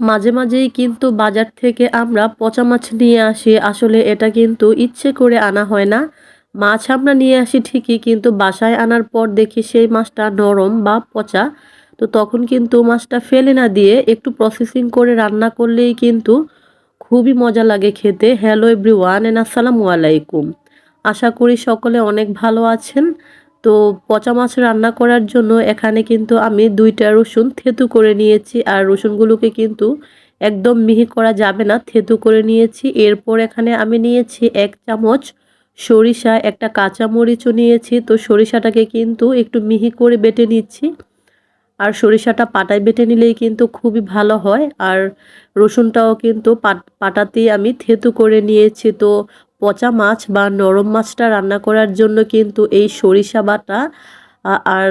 মাঝে মাঝেই কিন্তু বাজার থেকে আমরা পচা মাছ নিয়ে আসি। আসলে এটা কিন্তু ইচ্ছে করে আনা হয় না। মাছ আমরা নিয়ে আসি ঠিকই, কিন্তু বাসায় আনার পর দেখি সেই মাছটা নরম বা পচা। তো তখন কিন্তু মাছটা ফেলে না দিয়ে একটু প্রসেসিং করে রান্না করলেই কিন্তু খুবই মজা লাগে খেতে। হ্যালো এভরি ওয়ান এন আসসালামু আলাইকুম। আশা করি সকলে অনেক ভালো আছেন। তো পচা মাছ রান্না করার জন্য এখানে কিন্তু আমি দুইটা রসুন থেতু করে নিয়েছি। আর রসুনগুলোকে কিন্তু একদম মিহি করা যাবে না, থেতু করে নিয়েছি। এরপর এখানে আমি নিয়েছি এক চামচ সরিষা, একটা কাঁচা মরিচও নিয়েছি। তো সরিষাটাকে কিন্তু একটু মিহি করে বেটে নিচ্ছি। আর সরিষাটা পাটায় বেটে নিলেই কিন্তু খুবই ভালো হয়। আর রসুনটাও কিন্তু পাটাতেই আমি থেতু করে নিয়েছি। তো পচা মাছ বা নরম মাছটা রান্না করার জন্য কিন্তু এই সরিষা বাটা আর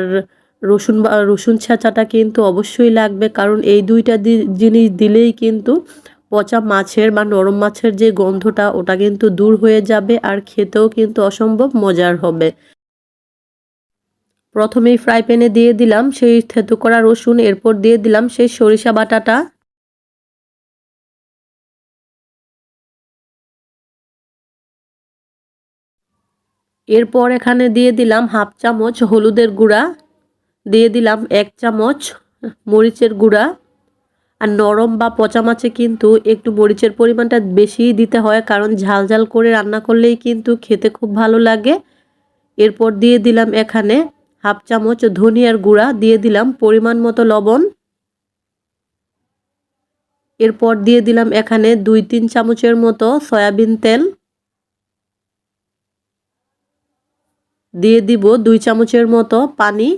রসুন বা, রসুন ছেঁচাটা কিন্তু অবশ্যই লাগবে। কারণ এই দুইটা জিনিস দিলেই কিন্তু পচা মাছের বা নরম মাছের যে গন্ধটা, ওটা কিন্তু দূর হয়ে যাবে আর খেতেও কিন্তু অসম্ভব মজার হবে। প্রথমেই ফ্রাই প্যানে দিয়ে দিলাম, সেই থেতু করা রসুন, এরপর দিয়ে দিলাম সেই সরিষা বাটাটা। এরপর এখানে দিয়ে দিলাম হাফ চামচ হলুদের গুঁড়া, দিয়ে দিলাম এক চামচ মরিচের গুঁড়া। আর নরম বা পচা মাছে কিন্তু একটু মরিচের পরিমাণটা বেশিই দিতে হয়, কারণ ঝাল ঝাল করে রান্না করলেই কিন্তু খেতে খুব ভালো লাগে। এরপর দিয়ে দিলাম এখানে হাফ চামচ ধনিয়ার গুঁড়া, দিয়ে দিলাম পরিমাণ মতো লবণ। এরপর দিয়ে দিলাম এখানে দুই তিন চামচের মতো সয়াবিন তেল। দিয়ে দিব দুই চামচের মতো পানি।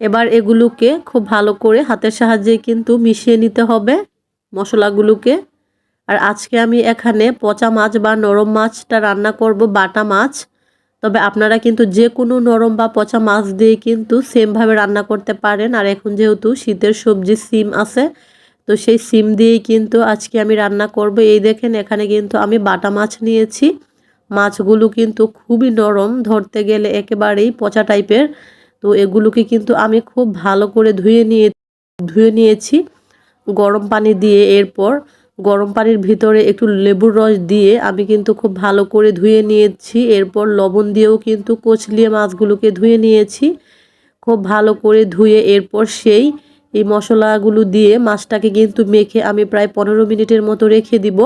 এবার এগুলোকে খুব ভালো করে হাতের সাহায্যে কিন্তু মিশিয়ে নিতে হবে মশলাগুলোকে। আর আজকে আমি এখানে পচা মাছ বা নরম মাছটা রান্না করব, বাটা মাছ। তবে আপনারা কিন্তু যে কোনো নরম বা পচা মাছ দিয়ে কিন্তু সেমভাবে রান্না করতে পারেন। আর এখন যেহেতু শীতের সবজি, সিম আছে তো সেই সিম দিয়েই কিন্তু আজকে আমি রান্না করব। এই দেখেন, এখানে কিন্তু আমি বাটা মাছ নিয়েছি। মাছগুলো কিন্তু খুবই নরম, ধরতে গেলে একেবারেই পচা টাইপের। তো এগুলোকে কিন্তু আমি খুব ভালো করে ধুয়ে নিয়ে, ধুয়ে নিয়েছি গরম পানি দিয়ে। এরপর গরম পানির ভিতরে একটু লেবুর রস দিয়ে আমি কিন্তু খুব ভালো করে ধুয়ে নিয়েছি। এরপর লবণ দিয়েও কিন্তু কচলিয়ে মাছগুলোকে ধুয়ে নিয়েছি। খুব ভালো করে ধুয়ে এরপর সেই এই মশলাগুলো দিয়ে মাছটাকে কিন্তু মেখে আমি প্রায় পনেরো মিনিটের মতো রেখে দিব।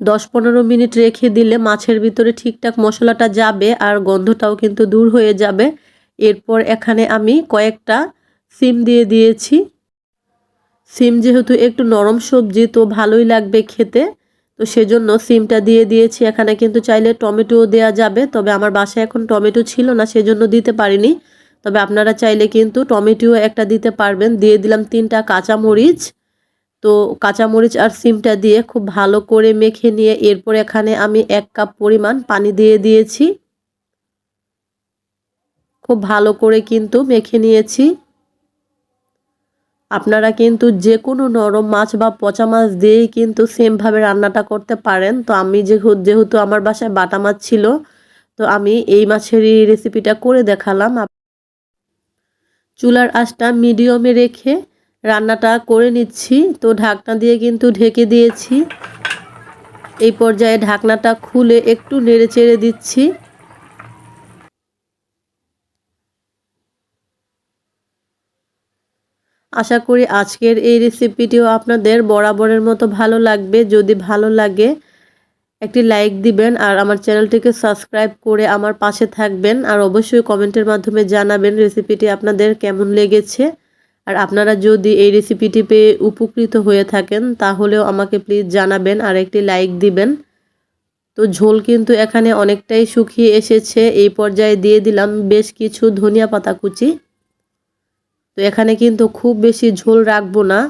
দশ পনেরো মিনিট রেখে দিলে মাছের ভিতরে ঠিকঠাক মশলাটা যাবে আর গন্ধটাও কিন্তু দূর হয়ে যাবে। এরপর এখানে আমি কয়েকটা সিম দিয়ে দিয়েছি। সিম যেহেতু একটু নরম সবজি, তো ভালোই লাগবে খেতে। তো সেজন্য সিমটা দিয়ে দিয়েছি। এখানে কিন্তু চাইলে টমেটো দেয়া যাবে, তবে আমার বাসায় এখন টমেটো ছিল না, সেজন্য দিতে পারিনি। তবে আপনারা চাইলে কিন্তু টমেটো একটা দিতে পারবেন। দিয়ে দিলাম তিনটা কাঁচামরিচ। তো কাঁচামরিচ আর সিমটা দিয়ে খুব ভালো করে মেখে নিয়ে এরপর এখানে আমি এক কাপ পরিমাণ পানি দিয়ে দিয়েছি। খুব ভালো করে কিন্তু মেখে নিয়েছি। আপনারা কিন্তু যে কোনো নরম মাছ বা পচা মাছ দিয়েই কিন্তু সেমভাবে রান্নাটা করতে পারেন। তো আমি যেহেতু যেহেতু আমার বাসায় বাটা মাছ ছিল, তো আমি এই মাছেরই রেসিপিটা করে দেখালাম। চুলার আঁচটা মিডিয়ামে রেখে রান্নাটা করে নিচ্ছি। তো ঢাকনা দিয়ে কিন্তু ঢেকে দিয়েছি। এই পর্যায়ে ঢাকনাটা খুলে একটু নেড়ে চেড়ে দিচ্ছি। আশা করি আজকের এই রেসিপিটিও আপনাদের বরাবরের মতো ভালো লাগবে। যদি ভালো লাগে একটি লাইক দিবেন আর আমার চ্যানেলটিকে সাবস্ক্রাইব করে আমার পাশে থাকবেন আর অবশ্যই কমেন্টের মাধ্যমে জানাবেন রেসিপিটি আপনাদের কেমন লেগেছে। আর আপনারা যদি এই রেসিপিটি পেয়ে উপকৃত হয়ে থাকেন, তাহলেও আমাকে প্লিজ জানাবেন আর একটি লাইক দিবেন। তো ঝোল কিন্তু এখানে অনেকটাই শুকিয়ে এসেছে, এই পর্যায়ে দিয়ে দিলাম বেশ কিছু ধনিয়া পাতা কুচি। তো এখানে কিন্তু খুব বেশি ঝোল রাখব না,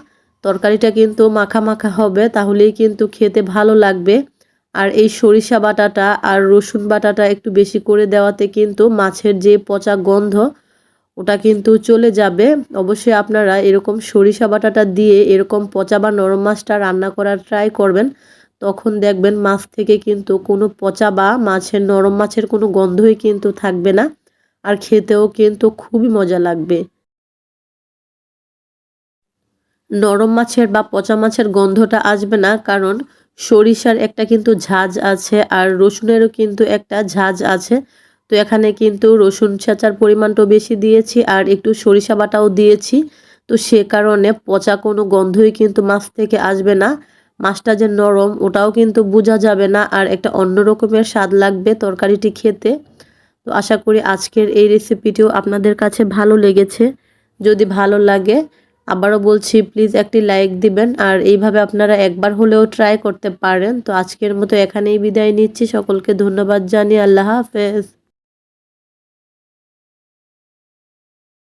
তরকারিটা কিন্তু মাখা মাখা হবে, তাহলেই কিন্তু খেতে ভালো লাগবে। আর এই সরিষা বাটাটা আর রসুন বাটাটা একটু বেশি করে দেওয়াতে কিন্তু মাছের যে পচা গন্ধ, ওটা কিন্তু চলে যাবে। অবশ্যই আপনারা এরকম সরিষা বাটাটা দিয়ে এরকম পচা বা নরম মাছটা রান্না করার ট্রাই করবেন। তখন দেখবেন মাছ থেকে কিন্তু কোনো পচা বা মাছের, নরম মাছের কোনো গন্ধই কিন্তু থাকবে না। আর খেতেও কিন্তু খুবই মজা লাগবে। নরম মাছের বা পচা মাছের গন্ধটা আসবে না, কারণ সরিষার একটা কিন্তু ঝাঁজ আছে আর রসুনেরও কিন্তু একটা ঝাঁজ আছে। তো এখানে কিন্তু রসুন ছেঁচার পরিমাণটাও বেশি দিয়েছি আর একটু সরিষা বাটাও দিয়েছি। তো সে কারণে পচা কোনো গন্ধই কিন্তু মাছ থেকে আসবে না। মাছটা যে নরম, ওটাও কিন্তু বোঝা যাবে না আর একটা অন্য রকমের স্বাদ লাগবে তরকারিটি খেতে। তো আশা করি আজকের এই রেসিপিটিও আপনাদের কাছে ভালো লেগেছে। যদি ভালো লাগে আবারও বলছি প্লিজ একটি লাইক দিবেন। আর এইভাবে আপনারা একবার হলেও ট্রাই করতে পারেন। তো আজকের মতো এখানেই বিদায় নিচ্ছি। সকলকে ধন্যবাদ জানিয়ে আল্লাহ হাফেজ।